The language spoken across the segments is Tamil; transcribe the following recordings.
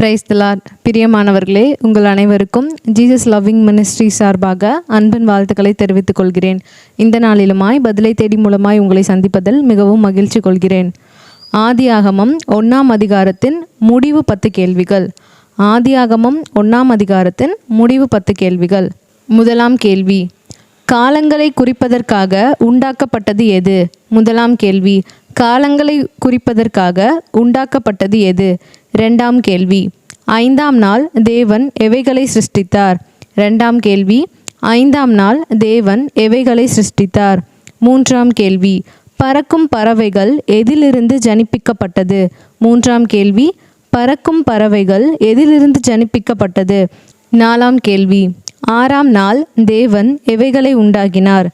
பிரைஸ் திலார் பிரியமானவர்களே உங்கள் அனைவருக்கும் ஜீசஸ் லவ்விங் மினிஸ்ட்ரி சார்பாக அன்பின் வாழ்த்துக்களை தெரிவித்துக் கொள்கிறேன். இந்த நாளிலுமாய் பதிலை தேடி மூலமாய் உங்களை சந்திப்பதில் மிகவும் மகிழ்ச்சி கொள்கிறேன். ஆதியாகமம் ஒன்றாம் அதிகாரத்தின் முடிவு பத்து கேள்விகள். ஆதியாகமம் ஒன்றாம் அதிகாரத்தின் முடிவு பத்து கேள்விகள். முதலாம் கேள்வி காலங்களை குறிப்பதற்காக உண்டாக்கப்பட்டது எது? முதலாம் கேள்வி காலங்களை குறிப்பதற்காக உண்டாக்கப்பட்டது எது? ரெண்டாம் கேள்வி. ஐந்தாம் நாள் தேவன் எவைகளை சிருஷ்டித்தார்? ரெண்டாம் கேள்வி. ஐந்தாம் நாள் தேவன் எவைகளை சிருஷ்டித்தார்? மூன்றாம் கேள்வி. பறக்கும் பறவைகள் எதிலிருந்து ஜனிப்பிக்கப்பட்டது? மூன்றாம் கேள்வி. பறக்கும் பறவைகள் எதிலிருந்து ஜனிப்பிக்கப்பட்டது? நாலாம் கேள்வி. ஆறாம் நாள் தேவன் எவைகளை உண்டாக்கினார்?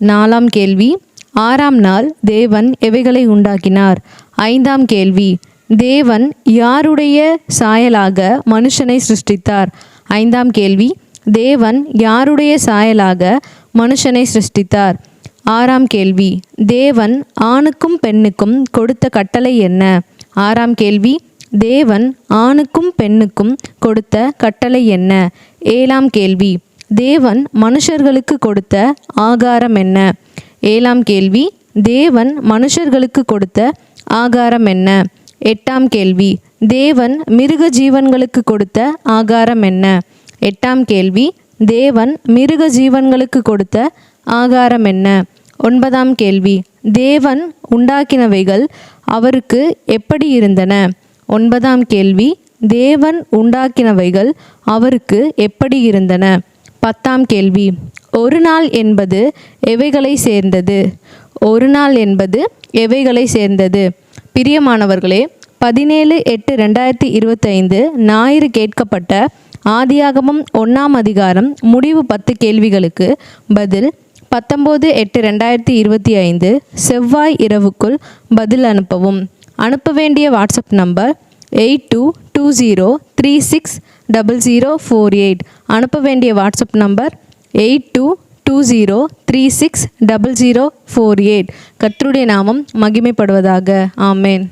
நாலாம் கேள்வி. ஆறாம் நாள் தேவன் எவைகளை உண்டாக்கினார்? ஐந்தாம் கேள்வி. தேவன் யாருடைய சாயலாக மனுஷனை சிருஷ்டித்தார்? ஐந்தாம் கேள்வி தேவன் யாருடைய சாயலாக மனுஷனை சிருஷ்டித்தார்? ஆறாம் கேள்வி தேவன் ஆணுக்கும் பெண்ணுக்கும் கொடுத்த கட்டளை என்ன? ஆறாம் கேள்வி தேவன் ஆணுக்கும் பெண்ணுக்கும் கொடுத்த கட்டளை என்ன? ஏழாம் கேள்வி தேவன் மனுஷர்களுக்கு கொடுத்த ஆகாரம் என்ன? ஏழாம் கேள்வி தேவன் மனுஷர்களுக்கு கொடுத்த ஆகாரம் என்ன? எட்டாம் கேள்வி. தேவன் மிருக ஜீவன்களுக்கு கொடுத்த ஆகாரம் என்ன? எட்டாம் கேள்வி. தேவன் மிருக ஜீவன்களுக்கு கொடுத்த ஆகாரம் என்ன? ஒன்பதாம் கேள்வி. தேவன் உண்டாக்கினவைகள் அவருக்கு எப்படி இருந்தன? ஒன்பதாம் கேள்வி. தேவன் உண்டாக்கினவைகள் அவருக்கு எப்படி இருந்தன? பத்தாம் கேள்வி. ஒரு நாள் என்பது எவைகளை சேர்ந்தது? ஒரு நாள் என்பது எவைகளை சேர்ந்தது? பிரியமானவர்களே பதினேழு எட்டு ரெண்டாயிரத்தி இருபத்தைந்து ஞாயிறு கேட்கப்பட்ட ஆதியாகமம் ஒன்றாம் அதிகாரம் முடிவு பத்து கேள்விகளுக்கு பதில் பத்தொம்போது எட்டு ரெண்டாயிரத்தி இருபத்தி ஐந்து செவ்வாய் இரவுக்குள் பதில் அனுப்பவும். அனுப்ப வேண்டிய WhatsApp number eight two two zero three six double zero four eight. அனுப்ப வேண்டிய WhatsApp number eight two two zero three six double zero four eight கர்த்தருடைய நாமம் மகிமைப்படுவதாக. ஆமேன்.